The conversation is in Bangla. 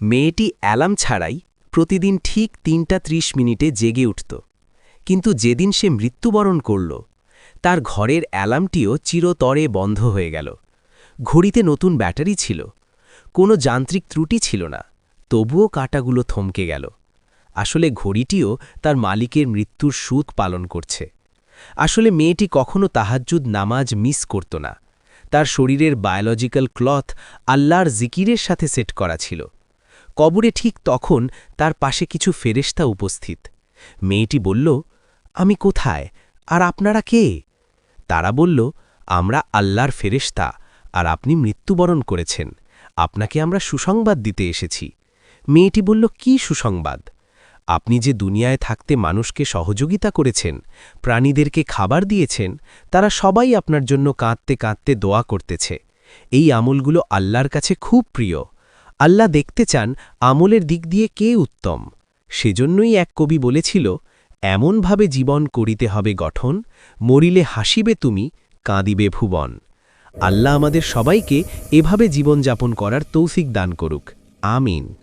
মেয়েটি অ্যালার্ম ছাড়াই প্রতিদিন ঠিক তিনটা ত্রিশ মিনিটে জেগে উঠত। কিন্তু যেদিন সে মৃত্যুবরণ করল, তার ঘরের অ্যালার্মটিও চিরতরে বন্ধ হয়ে গেল। ঘড়িতে নতুন ব্যাটারি ছিল, কোনো যান্ত্রিক ত্রুটি ছিল না, তবুও কাটাগুলো থমকে গেল। আসলে ঘড়িটিও তার মালিকের মৃত্যুর সুখ পালন করছে। আসলে মেয়েটি কখনো তাহাজ্জুদ নামাজ মিস করত না। তার শরীরের বায়োলজিক্যাল ক্লথ আল্লাহর জিকিরের সাথে সেট করা ছিল। কবরে ঠিক তখন তার পাশে কিছু ফেরেশতা উপস্থিত। মেয়েটি বলল, আমি কোথায়? আর আপনারা কে? তারা বলল, আমরা আল্লাহর ফেরেশতা, আর আপনি মৃত্যুবরণ করেছেন। আপনাকে আমরা সুসংবাদ দিতে এসেছি। মেয়েটি বলল, কি সুসংবাদ? আপনি যে দুনিয়ায় থাকতে মানুষকে সহযোগিতা করেছেন, প্রাণীদেরকে খাবার দিয়েছেন, তারা সবাই আপনার জন্য কাঁদতে কাঁদতে দোয়া করতেছে। এই আমলগুলো আল্লাহর কাছে খুব প্রিয়। আল্লাহ দেখতে চান আমলের দিক দিয়ে কে উত্তম। সেজন্যই এক কবি বলেছিল, এমনভাবে জীবন করিতে হবে গঠন, মরিলে হাসিবে তুমি, কাঁদিবে ভুবন। আল্লাহ আমাদের সবাইকে এভাবে জীবনযাপন করার তৌসিক দান করুক। আমিন।